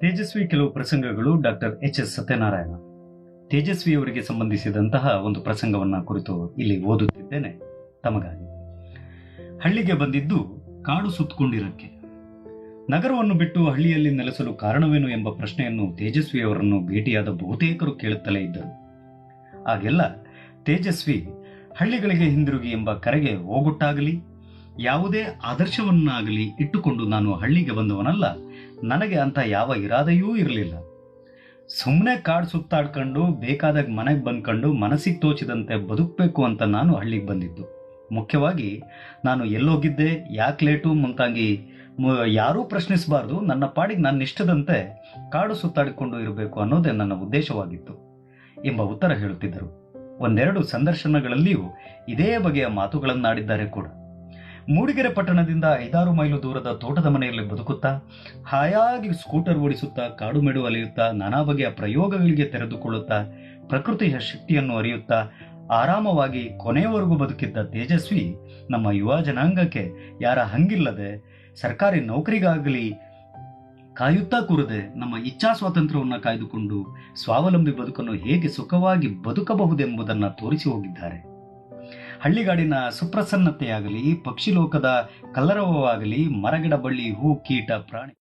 ತೇಜಸ್ವಿ ಕೆಲವು ಪ್ರಸಂಗಗಳು doctor H S Satyanarayana. Tejaswi ಅವರಿಗೆ ಸಂಬಂಧಿಸಿದಂತಹ ಒಂದು ಪ್ರಸಂಗವನ್ನ ಕುರಿತು ಇಲ್ಲಿ ಓದುತ್ತಿದ್ದೇನೆ. ತಮಗಾಗಿ. ಹಳ್ಳಿಗೆ ಬಂದಿದ್ದು ಕಾಡು ಸುತ್ತಕೊಂಡಿರಕ್ಕೆ ನಗರವನ್ನು ಬಿಟ್ಟು ಹಳ್ಳಿಯಲ್ಲಿ ನೆಲೆಸಲು ಕಾರಣವೇನು ಎಂಬ ಪ್ರಶ್ನೆಯನ್ನು ತೇಜಸ್ವಿ ಅವರನ್ನು ಭೇಟಿಯಾದ ಬಹುತೇಕರು ಕೇಳುತ್ತಲೇ ಇದ್ದರು. ಆಗೆಲ್ಲ ತೇಜಸ್ವಿ ಹಳ್ಳಿಗಳಿಗೆ ಹಿಂದಿರುಗಿ ಎಂಬ ಕರೆಗೆ ಹೋಗುಟ್ಟಾಗಲಿ, ಯಾವುದೇ ಆದರ್ಶವನ್ನಾಗಲಿ ಇಟ್ಟುಕೊಂಡು ನಾನು ಹಳ್ಳಿಗೆ ಬಂದವನಲ್ಲ ನನಗೆ ಅಂತ ಯಾವ ಇರಾದೆಯೂ ಇರಲಿಲ್ಲ. ಸುಮ್ಮನೆ ಕಾಡು ಸುತ್ತಾಡ್ಕೊಂಡು, ಬೇಕಾದಾಗ ಮನೆಗೆ ಬಂದ್ಕೊಂಡು ಮನಸ್ಸಿಗೆ ತೋಚಿದಂತೆ ಬದುಕಬೇಕು ಅಂತ ನಾನು ಹಳ್ಳಿಗೆ ಬಂದಿದ್ದು. ಮುಖ್ಯವಾಗಿ ನಾನು ಎಲ್ಲೋಗಿದ್ದೆ, ಯಾಕೆ ಲೇಟು ಮುಂತಾಗಿ ಯಾರೂ ಪ್ರಶ್ನಿಸಬಾರ್ದು, ನನ್ನ ಪಾಡಿಗೆ ನನ್ನ ಇಷ್ಟದಂತೆ ಕಾಡು ಸುತ್ತಾಡಿಕೊಂಡು ಇರಬೇಕು ಅನ್ನೋದೇ ನನ್ನ ಉದ್ದೇಶವಾಗಿತ್ತು. ಎಂಬ ಉತ್ತರ ಹೇಳುತ್ತಿದ್ದರು. ಒಂದೆರಡು ಸಂದರ್ಶನಗಳಲ್ಲಿಯೂ ಇದೇ ಬಗೆಯ ಮಾತುಗಳನ್ನಾಡಿದ್ದಾರೆ ಕೂಡ. ಮೂಡಿಗೆರೆ ಪಟ್ಟಣದಿಂದ ಐದಾರು ಮೈಲು ದೂರದ ತೋಟದ ಮನೆಯಲ್ಲಿ ಬದುಕುತ್ತಾ, ಹಾಯಾಗಿ ಸ್ಕೂಟರ್ ಓಡಿಸುತ್ತಾ, ಕಾಡು ಮೆಡು ಅಲೆಯುತ್ತಾ, ನಾನಾ ಬಗೆಯ ಪ್ರಯೋಗಗಳಿಗೆ ತೆರೆದುಕೊಳ್ಳುತ್ತಾ, ಪ್ರಕೃತಿಯ ಶಕ್ತಿಯನ್ನು ಅರಿಯುತ್ತಾ, ಆರಾಮವಾಗಿ ಕೊನೆಯವರೆಗೂ ಬದುಕಿದ್ದ ತೇಜಸ್ವಿ ನಮ್ಮ ಯುವ ಜನಾಂಗಕ್ಕೆ ಯಾರ ಹಂಗಿಲ್ಲದೆ ಸರ್ಕಾರಿ ನೌಕರಿಗಾಗಲಿ ಕಾಯುತ್ತಾ ಕೂರದೆ ನಮ್ಮ ಇಚ್ಛಾ ಸ್ವಾತಂತ್ರ್ಯವನ್ನು ಕಾಯ್ದುಕೊಂಡು ಸ್ವಾವಲಂಬಿ ಬದುಕನ್ನು ಹೇಗೆ ಸುಖವಾಗಿ ಬದುಕಬಹುದೆಂಬುದನ್ನು ತೋರಿಸಿ ಹೋಗಿದ್ದಾರೆ. ಹಳ್ಳಿಗಾಡಿನ ಸುಪ್ರಸನ್ನತೆಯಾಗಲಿ ಪಕ್ಷಿ ಲೋಕದ ಕಲರವವಾಗಲಿ ಮರಗಿಡ ಬಳ್ಳಿ ಹೂ ಕೀಟ ಪ್ರಾಣಿ.